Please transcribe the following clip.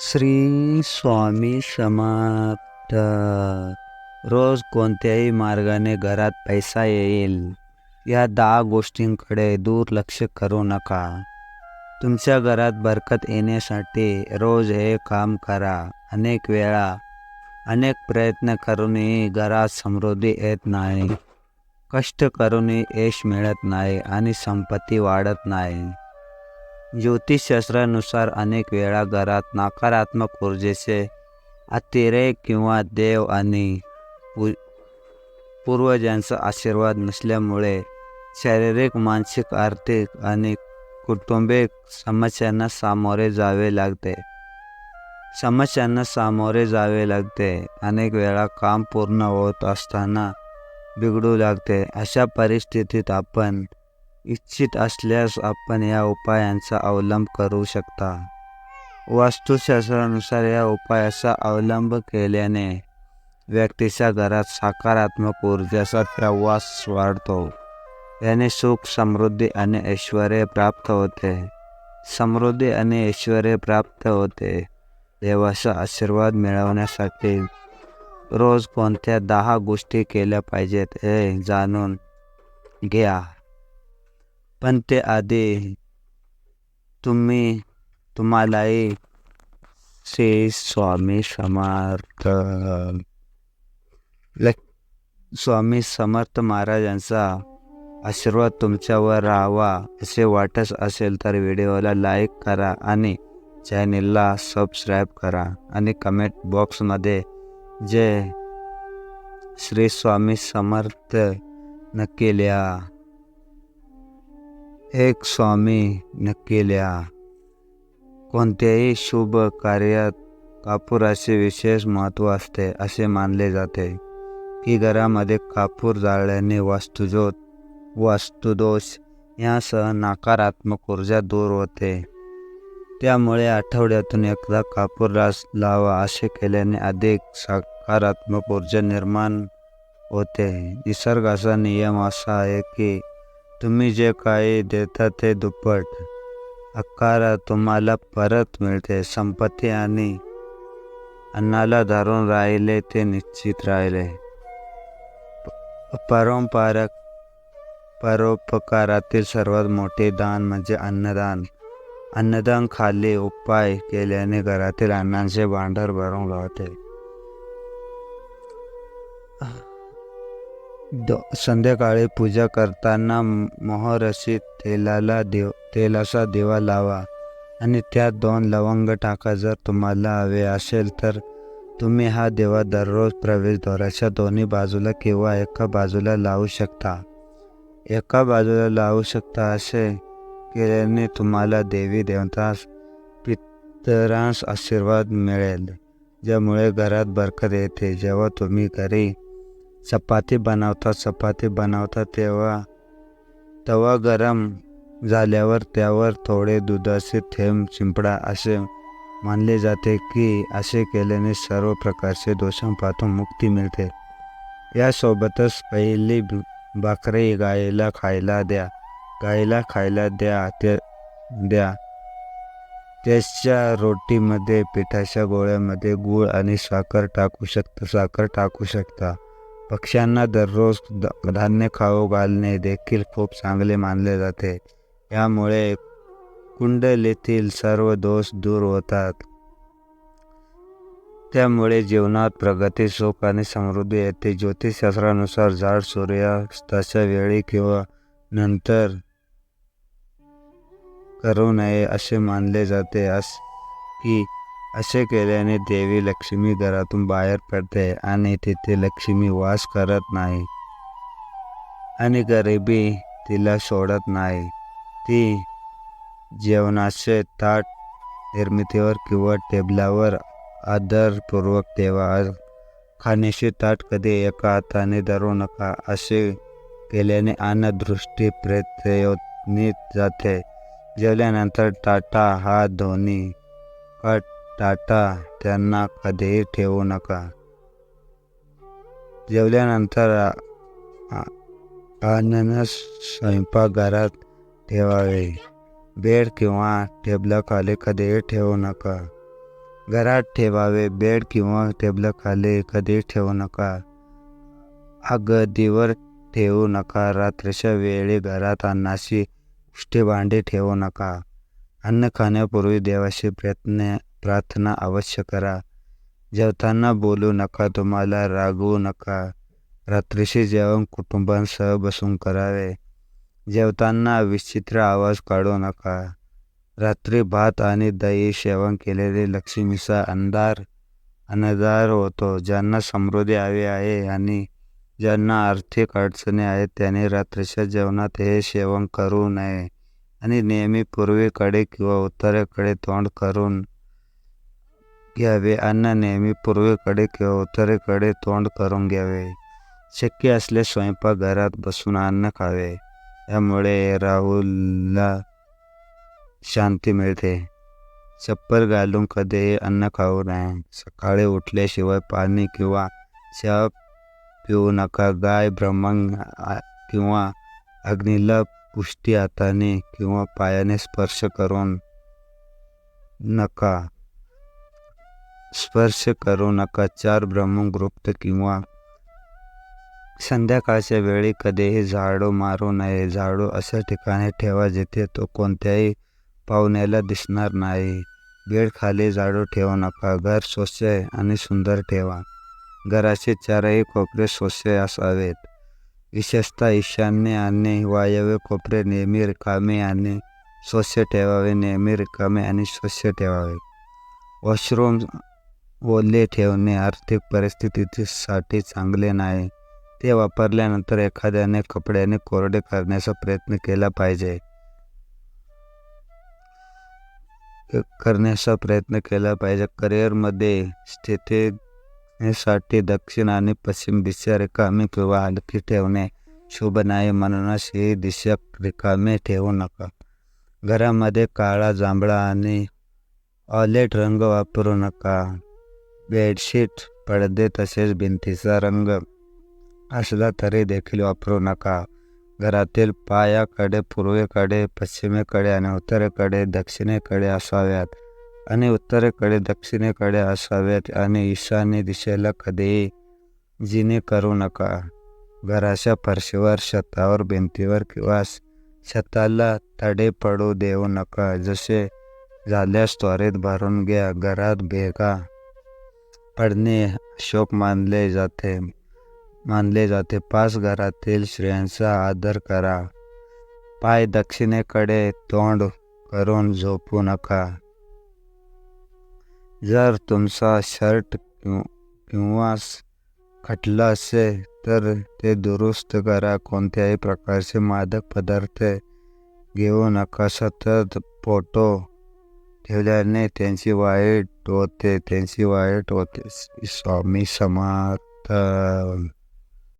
श्री स्वामी समर्थ रोज कोणत्याही मार्गाने घरात पैसा येईल. या दहा गोष्टींकडे दुर्लक्ष करू नका. तुमच्या घरात बरकत येण्यासाठी रोज हे काम करा. अनेक वेळा अनेक प्रयत्न करूनही घरात समृद्धी येत नाही. कष्ट करूनही यश मिळत नाही आणि संपत्ती वाढत नाही. ज्योतिषशास्त्रानुसार अनेक वेळा घरात नकारात्मक ऊर्जेचे अतिरेक किंवा देव आणि पू पूर्वजांचा आशीर्वाद नसल्यामुळे शारीरिक मानसिक आर्थिक आणि कुटुंबिक समस्यांना सामोरे जावे लागते. समस्यांना सामोरे जावे लागते. अनेक वेळा काम पूर्ण होत असताना बिघडू लागते. अशा परिस्थितीत आपण इच्छित असल्यास आपण या उपायांचा अवलंब करू शकता. वास्तुशास्त्रानुसार या उपायाचा अवलंब केल्याने व्यक्तीच्या घरात सकारात्मक ऊर्जेचा प्रवास वाढतो. याने सुख समृद्धी आणि ऐश्वर प्राप्त होते. समृद्धी आणि ऐश्वर प्राप्त होते देवाचा आशीर्वाद मिळवण्यासाठी. रोज कोणत्या दहा गोष्टी केल्या पाहिजेत हे जाणून घ्या. पण ते आधी तुम्ही तुम्हालाही श्री स्वामी समर्थ। स्वामी समर्थ महाराजांचा आशीर्वाद तुमच्यावर राहावा असे वाटत असेल तर व्हिडिओला लाईक करा आणि चॅनेलला सबस्क्राईब करा आणि कमेंट बॉक्समध्ये जे श्री स्वामी समर्थ नक्की लिहा. एक स्वामी नक्कील्या कोणत्याही शुभ कार्यात कापूराचे विशेष महत्त्व असते असे मानले जाते की घरामध्ये कापूर जाळल्याने वास्तुजोत वास्तुदोष यासह नकारात्मक ऊर्जा दूर होते. त्यामुळे आठवड्यातून एकदा कापूर रास लावा असे केल्याने अधिक सकारात्मक ऊर्जा निर्माण होते. निसर्गाचा नियम असा आहे की तुम्ही जे काही देता ते दुप्पट. आकार तुम्हाला परत मिळते. संपत्ती आणि अन्नाला धरून राहिले ते निश्चित राहिले. परंपारक परोपकारातील सर्वात मोठे दान म्हणजे अन्नदान. अन्नदान खाली उपाय केल्याने घरातील अन्नाचे भांडार भरून राहते संध्याकाळी पूजा करताना मोहरशी तेलाला देव तेलाचा दिवा लावा आणि त्यात दोन लवंग टाका. जर तुम्हाला हवे असेल तर तुम्ही हा दिवा दररोज प्रवेशद्वाराच्या दोन्ही बाजूला किंवा एका बाजूला लावू शकता. एका बाजूला लावू शकता असे केल्याने तुम्हाला देवी देवतास पितरांस आशीर्वाद मिळेल ज्यामुळे घरात बरकत येते. जेव्हा तुम्ही घरी चपाती बनवता चपाती बनवता तेव्हा तवा गरम झाल्यावर त्यावर थोडे दुधाचे थेंब चिंपडा असे मानले जाते की असे केल्याने सर्व प्रकारचे दोषांपासून मुक्ती मिळते. यासोबतच पहिली भाकरी गायीला खायला द्या. गायीला खायला द्या ते द्या. त्याच्या रोटीमध्ये पिठाच्या गोळ्यामध्ये गूळ आणि साखर टाकू शकता साखर टाकू शकता. पक्ष्यांना दररोज धान्य खाऊ घालणे देखील खूप चांगले मानले जाते. यामुळे कुंडलीतील सर्व दोष दूर होतात. त्यामुळे जीवनात प्रगती सुख आणि समृद्धी येते. ज्योतिषशास्त्रानुसार झाड सूर्यास्ताच्या वेळी किंवा नंतर करू नये असे मानले जाते. अस की असे केल्याने देवी लक्ष्मी घरातून बाहेर पडते आणि तिथे लक्ष्मी वास करत नाही. आणि गरिबी तिला सोडत नाही. ती जेवणाचे ताट निर्मितीवर किंवा टेबलावर आदरपूर्वक ठेवा. खाण्याचे ताट कधी एका हाताने धरू नका असे केल्याने अन्नदृष्टी प्रत्ययोनीत जाते. जेवल्यानंतर टाटा हा धोनी कट टाटा त्यांना कधीही ठेवू नका. जेवल्यानंतर अननस स्वयंपाकघरात ठेवावे. बेड किंवा टेबलाखाली कधीही ठेवू नका. घरात ठेवावे. बेड किंवा टेबलाखाली कधी ठेवू नका. अगदीवर ठेवू नका. रात्रीच्या वेळी घरात अन्नाची उष्टी भांडी ठेवू नका. अन्न खाण्यापूर्वी देवाशी प्रयत्न प्रार्थना अवश्य करा. जेवताना बोलू नका तुम्हाला रागवू नका. रात्रीचे जेवण कुटुंबांसह बसून करावे. जेवताना विचित्र आवाज काढू नका. रात्री भात आणि दही सेवन केलेले लक्ष्मीचा अंधार अनदार होतो. ज्यांना समृद्धी हवी आहे आणि ज्यांना आर्थिक अडचणी आहेत त्यांनी रात्रीच्या जेवणात हे सेवन करू नये आणि नेहमी पूर्वेकडे किंवा उत्तरेकडे तोंड करून घ्यावे अन्न नेहमी पूर्वेकडे किंवा उत्तरेकडे तोंड करून घ्यावे. शक्य असल्यास स्वयंपाकघरात बसून अन्न खावे. यामुळे राहुलला शांती मिळते. चप्पल घालून कधीही अन्न खाऊ नये. सकाळी उठल्याशिवाय पाणी किंवा चहा पिऊ नका. गाय ब्रह्मंग किंवा अग्नीला पुष्टी हाताने किंवा पायाने स्पर्श करून नका. स्पर्श करू नका चार ब्रह्मगुप्त किंवा संध्याकाळच्या वेळी कधीही झाडू मारू नये. झाडू अशा ठिकाणी ठेवा जिथे तो कोणत्याही पाहुण्याला दिसणार नाही. बेड खाली झाडू ठेवू नका. घर स्वच्छ आणि सुंदर ठेवा. घराचे चारही कोपरे स्वच्छ असावेत. विशेषतः ईशान्य आणि वायव्य कोपरे नेहमी रिकामे आणि स्वच्छ ठेवावे. नेहमी रिकामे आणि स्वच्छ ठेवावे. वॉशरूम ओले ठेवणे आर्थिक परिस्थितीसाठी चांगले नाही. ते वापरल्यानंतर एखाद्याने कपड्याने कोरडे करण्याचा प्रयत्न केला पाहिजे. करण्याचा प्रयत्न केला पाहिजे. करिअरमध्ये स्थितीसाठी दक्षिण आणि पश्चिम दिशा रिकामी किंवा हलकी ठेवणे शुभ नाही म्हणूनच ही दिशा रिकामी ठेवू नका. घरामध्ये काळा जांभळा आणि ऑलेट रंग वापरू नका. बेडशीट पडदे तसेच भिंतीचा रंग. असला तरी देखील वापरू नका. घरातील पायाकडे पूर्वेकडे पश्चिमेकडे आणि उत्तरेकडे दक्षिणेकडे असाव्यात आणि उत्तरेकडे दक्षिणेकडे असाव्यात आणि ईशान्य दिशेला कधीही जिने करू नका. घराच्या फरशीवर छतावर भिंतीवर किंवा छताला तडे पडू देऊ नका. जसे झाल्यास त्वरित भरून घ्या. घरात भेगा. पडणे शोक मानले जाते मानले जाते पाच घरातील स्त्रियांचा आदर करा. पाय दक्षिणेकडे तोंड करून झोपू नका. जर तुमचा शर्ट किंवा खटला असेल तर ते दुरुस्त करा. कोणत्याही प्रकारचे मादक पदार्थ घेऊ नका. सतत फोटो ठेवल्याने त्यांची वाईट होते त्यांची वाईट होते. स्वामी समर्थ.